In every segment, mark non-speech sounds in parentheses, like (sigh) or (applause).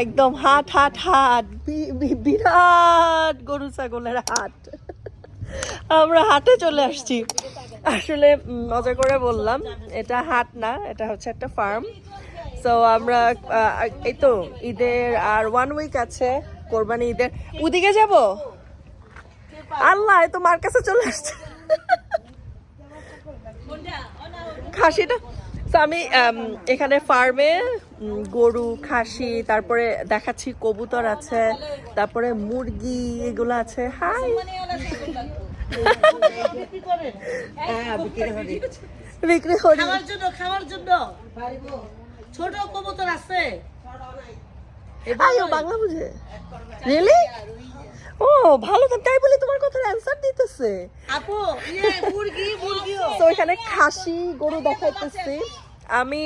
একদম হাট হাট হাট বিরাট গরু, ছাগলের হাট। আমরা হাটে চলে আসছি। আসলে মজা করে বললাম, এটা হাট না, এটা হচ্ছে একটা ফার্ম। সো আমরা এই তো, ঈদের আর ওয়ান উইক আছে, কোরবানি ঈদের। ওদিকে যাব? আল্লাহ তো মার কাছে চলে আসছে। খাসিটা তো আমি এখানে ফার্মে গরু খাসি তারপরে দেখাচ্ছি কবুতর আছে তারপরে মুরগি এগুলো আছে। হাই বিক্রি করি। খাওয়ার জন্য খাওয়ার জন্য। ছোট কবুতর আছে। বাংলা বুঝে। রিয়েলি ও ভালো তাই বলে তোমার কথার অ্যান্সার দিতেছে। আপু ইয়ে মুরগি মুরগিও। তো এখানে খাসি গরু দেখাইতেছি। আমি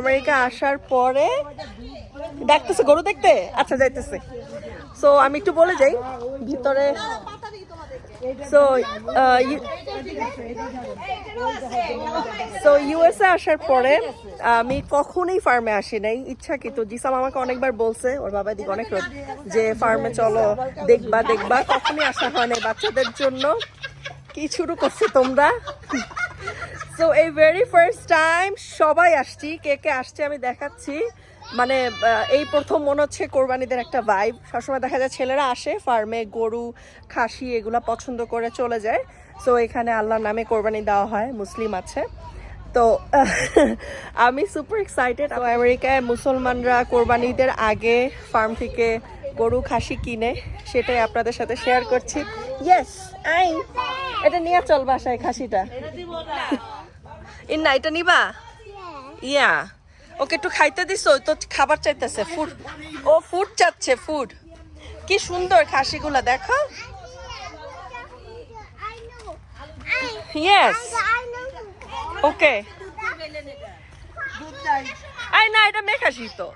আমেরিকা আসার পরে দেখতেছে, গরু দেখতে? আচ্ছা যাইতেছে। সো আমি একটু বলে যাই, ভিতরে। সো সো ইউএসএ আসার পরে আমি কখনোই ফার্মে আসি নাই। ইচ্ছা কিন্তু জিসাম আমাকে অনেকবার বলছে, ওর বাবা দিকে অনেক রোদ, যে ফার্মে চলো, দেখবা দেখবা। কখনই আসা হয় নাই বাচ্চাদের জন্য। কি শুরু করছ তোমরা? সো এই ভেরি ফার্স্ট টাইম সবাই আসছি, কে কে আসছে আমি দেখাচ্ছি। মানে এই প্রথম মনে হচ্ছে কোরবানিদের একটা ভাইব সবসময় দেখা যায় ছেলেরা আসে ফার্মে গরু, খাসি এগুলা পছন্দ করে চলে যায়। সো এখানে আল্লাহর নামে কোরবানি দেওয়া হয়, মুসলিম আছে। তো, (laughs) আমি সুপার এক্সাইটেড আমেরিকায় মুসলমানরা কোরবানিদের আগে ফার্ম থেকে গরু, খাসি কিনে, সেটাই আপনাদের সাথে শেয়ার করছি। ইয়েস আই এটা নিয়ে চল বাসায় খাসিটা। ইন্না এটা নিবা? ইয়া ওকে একটু খাইতে দিছো? তো খাবার চাইতেছে ফুড ও ফুড চাচ্ছে ফুড কি সুন্দর খাসিগুলা দেখো। ইয়েস ওকে আই না এটা মেখাসি তো।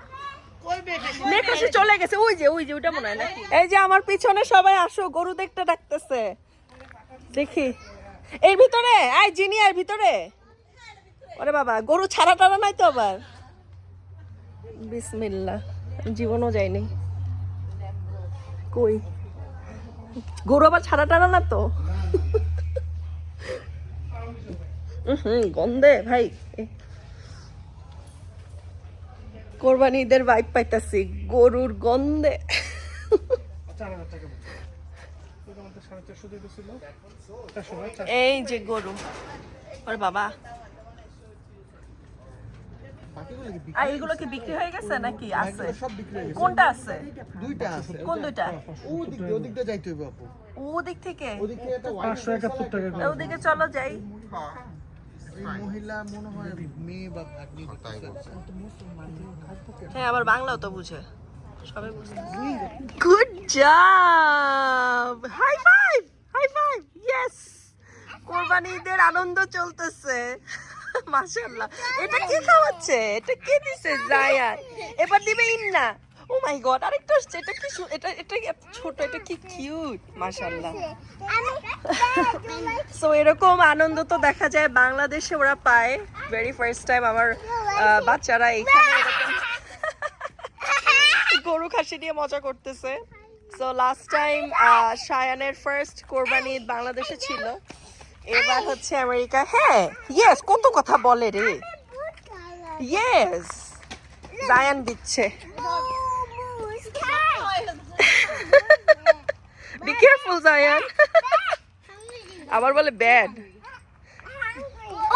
মেখাসি চলে গেছে। ওই যে ওই যে ওইটা মনে হয় না। এই যে আমার পিছনে সবাই আসো গরু দেখতে ডাকতেছে। দেখি। এর ভিতরে? আয় জিনি এর ভিতরে। ওরে বাবা গরু ছাড়া টাড়া নাই তো আবার? বিসমিল্লা জীবনও যায়নি। কই? গরু আবার ছাড়া টাড়া না তো? হুম গন্ধে ভাই। এ। কোরবানি ঈদের ভাইব পাইতাছি গরুর গন্ধে। এই যে গরু। ওরে বাবা আর এগুলো কি বিক্রি হয়ে গেছে নাকি আছে? সব বিক্রি হয়ে গেছে। কোনটা আছে? দুইটা আছে কোন দুইটা? ওদিক দিয়ে ওদিক দিয়ে। যাইতে হইবে আপু। ওদিক থেকে? ওদিক থেকে একটা white ওদিকে চলো যাই। মহিলা মনে হয় মেয়ে বা ভাগ্নি হ্যাঁ আবার বাংলাও তো বুঝে। সবাই বুঝে। Good job high five high five yes কোরবানি ঈদের আনন্দ চলতেছে। (laughs) মাশাআল্লাহ। এটা কে খাওয়াচ্ছে? এটা কে দিছে, জায়ান? এবার দিবে ইন্না। ও মাই গড আরেকটা আসছে। এটা কি এটা এটা ছোট? এটা কি কিউট মাশাআল্লাহ। সো এরকম আনন্দ তো দেখা যায়। বাংলাদেশে ওরা পায়। ভেরি ফার্স্ট টাইম আমার বাচ্চারা এখানে (laughs) গরু খাসি দিয়ে মজা করতেছে। সো লাস্ট টাইম শায়ানের ফার্স্ট কোরবানি বাংলাদেশে ছিল। এবার হচ্ছে আমেরিকা হ্যাঁ ইয়েস কত কথা বলে রে। ইয়েস জায়ান দিচ্ছে। বি কেয়ারফুল জায়ান আবার বলে ব্যাড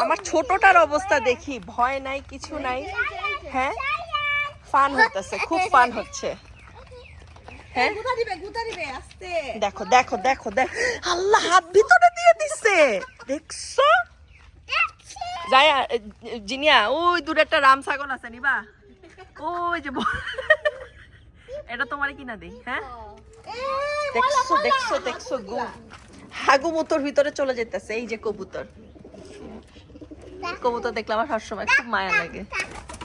আমার ছোটটার অবস্থা দেখি ভয় নাই কিছু নাই। হ্যাঁ ফান হতেছে খুব ফান হচ্ছে। হ্যাঁ? দেখো দেখো দেখো দেখ। আল্লাহ হাত ভিতরে দিয়ে দিছে? দেখছ? যায়া জিনিয়া, ওই দূরে একটা রাম ছাগল আছে, নিবা? ওই যে এটা তোমার কিনা দেই হ্যাঁ? দেখছ দেখছ দেখছ, গু। হাগু মুতোর ভিতরে চলে যেতেছে, এই যে কবুতর। কবুতর দেখলে আমার সবসময় খুব মায়া লাগে।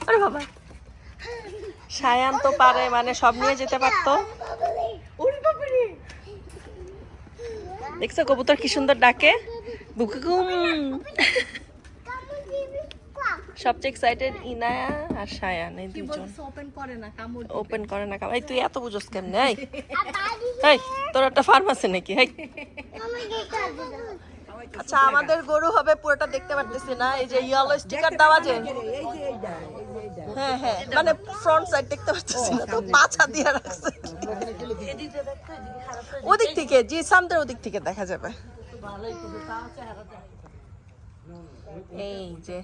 আরে বাবা, সায়ান তো পারে মানে সব নিয়ে যেতে পারতো। দেখছ কবুতর কি সুন্দর ডাকে? বুকুকুম সবচেয়ে এক্সাইটেড ইনায়া আর সায়ান এই দুজন। ওপেন করে না কামড় এই তুই এত বুঝোস কেমনে? এই। এই তোর একটা ফার্ম নাকি? এই। আচ্ছা আমাদের গরু হবে পুরোটা দেখতে পারতেছি না। এই যে ইয়েলো স্টিকার দেওয়া যে হ্যাঁ হ্যাঁ। মানে ফ্রন্ট সাইড দেখতে পারতেছি না তো পাছা দিয়ে রাখছে। ওদিক থেকে জি সামনের ওদিক থেকে দেখা যাবে। এই যে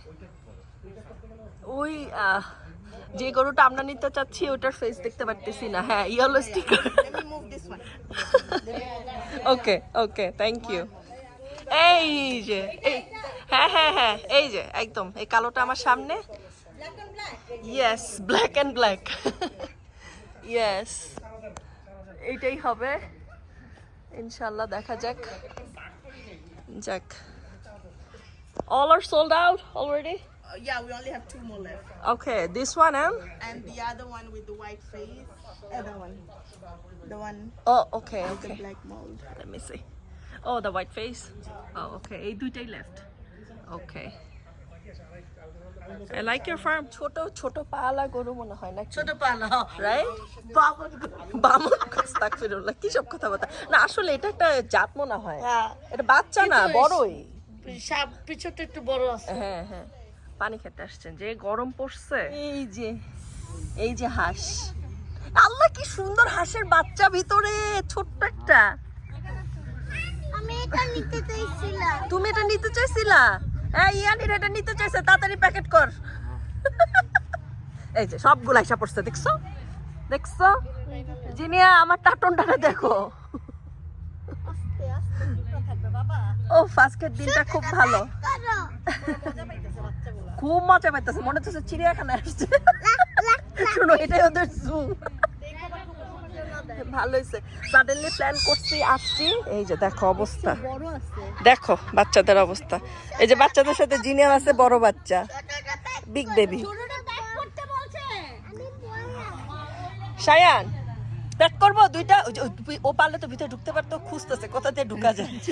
ওই যে গরুটা আমরা নিতে চাচ্ছি ওটার ফেস দেখতে পারতেছি না। হ্যাঁ yellow sticker okay okay thank you এই যে এই হ্যাঁ হ্যাঁ হ্যাঁ এই যে একদম এই কালোটা আমার সামনে। Yes black and black yes এইটাই হবে ইনশাল্লাহ দেখা যাক যাক all are sold out already Uh, yeah, we only have two more left. okay this one and And the other one with the white face. Other one. The one oh okay with the okay black mold. let me see oh the white face oh okay এই দুইটাই left okay I like your farm. ছোট ছোট পালা গরু মনে হয় না ছোট পালা রাইট বাবা বামন আস্তাগফিরুল্লাহ কি সব কথা বলতা। না আসলে এটা একটা জাত মনে হয়। হ্যাঁ। এটা বাচ্চা না বড়ই। সাপ পিছনটা একটু বড় আছে। হ্যাঁ হ্যাঁ। পানি খেতে আসছেন যে গরম পড়ছে। এই যে এই যে হাঁস। আল্লাহ কি সুন্দর হাঁসের বাচ্চা ভিতরে ছোট্ট একটা। আমি এটা নিতে চাইছিলাম। তুমি এটা নিতে চাইছিলা? হ্যাঁ ইয়ানির এটা নিতে চাইছে তাড়াতাড়ি প্যাকেট কর। এই যে সবগুলো আইসা পড়ছে দেখছ? দেখছ? জিনিয়া আমার টাটনটারে দেখো। ও আজকের দিনটা খুব ভালো। খুব মজা পাইতেছে মনে হচ্ছে চিড়িয়াখানায় আসছে। শোনো এটাই ওদের জু ভালো হয়েছে। সাডেনলি প্ল্যান করছি আসছি। এই যে দেখো অবস্থা। দেখো বাচ্চাদের অবস্থা। এই যে বাচ্চাদের সাথে জিনিয়ার আছে বড় বাচ্চা। বিগ বেবি বললাম সায়ান প্যাক করব? দুইটা ও পারলে তো ভিতরে ঢুকতে পারতো খুঁজতেছে কোথা দিয়ে ঢুকা যায়? (laughs)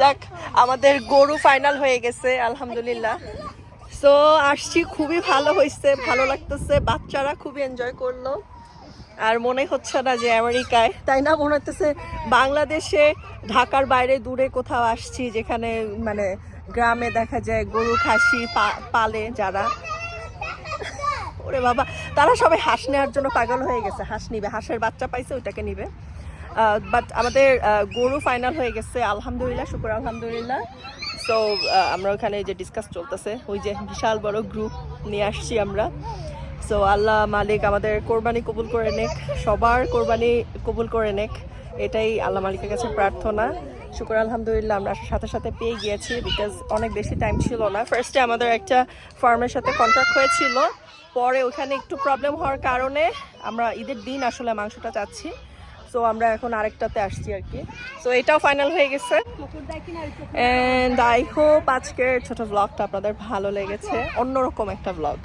যাক আমাদের গরু ফাইনাল হয়ে গেছে আলহামদুলিল্লাহ। সো আসছি, খুবই ভালো হয়েছে, ভালো লাগতেছে। বাচ্চারা খুবই এনজয় করল। আর মনে হচ্ছে না যে আমেরিকায়। তাই না, মনে হচ্ছে বাংলাদেশে, ঢাকার বাইরে দূরে কোথাও আসছি, যেখানে মানে গ্রামে দেখা যায় গরু, খাসি পালে যারা। ওরে বাবা, তারা সবাই হাঁস নেওয়ার জন্য পাগল হয়ে গেছে। হাঁস নিবে, হাঁসের বাচ্চা পাইছে, ওইটাকে নিবে। বাট আমাদের গরু ফাইনাল হয়ে গেছে। আলহামদুলিল্লাহ, শুক্র আলহামদুলিল্লাহ। সো আমরা ওখানে যে ডিসকাস চলতেছে, ওই যে বিশাল বড় গ্রুপ নিয়ে আসছি আমরা। সো আল্লাহ মালিক আমাদের কোরবানি কবুল করে নেক, সবার কোরবানি কবুল করে নেক। এটাই আল্লাহ মালিকের কাছে প্রার্থনা। শুক্র আলহামদুলিল্লাহ, আমরা সাথে সাথে পেয়ে গিয়েছি বিকজ অনেক বেশি টাইম ছিল না। ফার্স্টে আমাদের একটা ফার্মের সাথে কন্ট্যাক্ট হয়েছিল। পরে ওখানে একটু প্রবলেম হওয়ার কারণে আমরা ঈদের দিন আসলে মাংসটা চাচ্ছি। সো আমরা এখন আরেকটাতে আসছি আর কি। সো এটাও ফাইনাল হয়ে গেছে। অ্যান্ড আই হোপ আজকের ছোট ব্লগটা আপনাদের ভালো লেগেছে। অন্যরকম একটা ব্লগ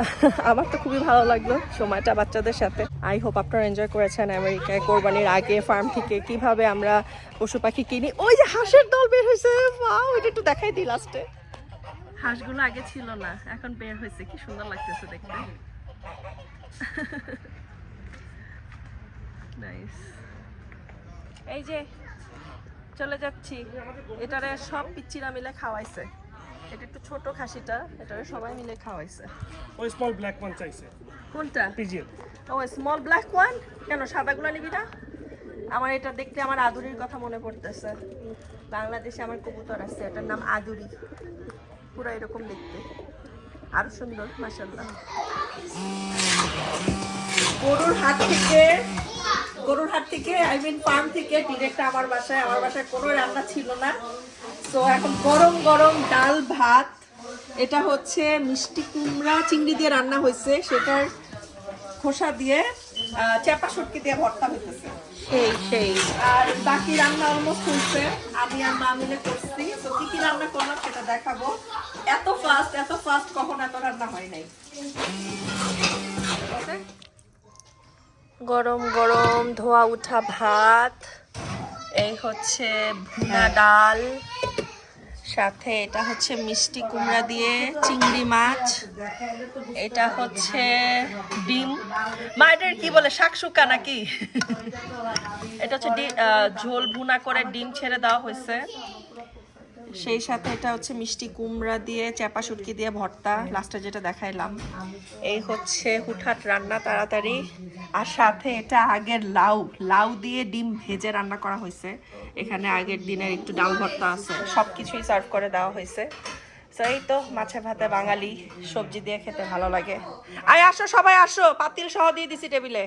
(laughs) আমার তো খুবই ভালো লাগল সময়টা বাচ্চাদের সাথে। আই হোপ আপনারা এনজয় করেছেন আমেরিকায় কোরবানির আগে ফার্ম থেকে কীভাবে আমরা পশু পাখি কিনি। ওই যে হাঁসের দল বের হয়েছে। এটা একটু দেখাই দিই লাস্টে হাঁসগুলো আগে ছিল না, এখন বের হয়েছে। কি সুন্দর লাগতেছে দেখতে। (laughs) নাইস এই যে চলে যাচ্ছি। এটারে সব পিচ্চিরা মিলে খাওয়াইছে। এটা একটু ছোট খাসিটা এটারে সবাই মিলে খাওয়াইছে। ওই স্মল ব্ল্যাক ওয়ান চাইছে। কোনটা? পিজিএন ও স্মল ব্ল্যাক ওয়ান কেন সাদাগুলো নিবি না? আমার এটা দেখতে আমার আদুরির কথা মনে পড়তেছে। বাংলাদেশে আমার কবুতর আছে এটার নাম আদুরি। পুরো এরকম দেখতে। আরও সুন্দর মাসাল্লাহ গরুর হাট থেকে গরুর হাট থেকে আই মিন ফার্ম থেকে ডিরেক্ট আমার বাসায়। আমার বাসায় কোনো রান্না ছিল না। তো এখন গরম গরম ডাল ভাত এটা হচ্ছে মিষ্টি কুমড়া চিংড়ি দিয়ে রান্না হয়েছে। সেটার খোসা দিয়ে চাপা সটকি দিয়ে ভর্তা হইতেছে। সেই সেই। আর বাকি রান্না অলমোস্ট হয়েছে আমি আর মা মিলে করছি। তো কি কি রান্না করলাম সেটা দেখাবো। এত ফাস্ট এত ফাস্ট কখন এত রান্না হয় নাই। গরম গরম ধোয়া উঠা ভাত। এই হচ্ছে ভুনা ডাল। সাথে এটা হচ্ছে মিষ্টি কুমড়া দিয়ে চিংড়ি মাছ। এটা হচ্ছে ডিম। মায়ের কি বলে শাকসুকা নাকি? (laughs) এটা হচ্ছে ঝোল ভুনা করে ডিম ছেড়ে দেওয়া হয়েছে। সেই সাথে এটা হচ্ছে মিষ্টি কুমড়া দিয়ে চাপা শুটকি দিয়ে ভর্তা। লাস্টে যেটা দেখাইলাম, এই হচ্ছে হুটহাট রান্না তাড়াতাড়ি। আর সাথে এটা আগের লাউ লাউ দিয়ে ডিম ভেজে রান্না করা হয়েছে। এখানে আগের দিনের একটু ডাল ভর্তা আছে সব কিছুই সার্ভ করে দেওয়া হয়েছে। তো এই তো মাছে ভাতে বাঙালি, সবজি দিয়ে খেতে ভালো লাগে। আয়, আসো সবাই, আসো। পাতিল সহ দিয়ে দিছি টেবিলে।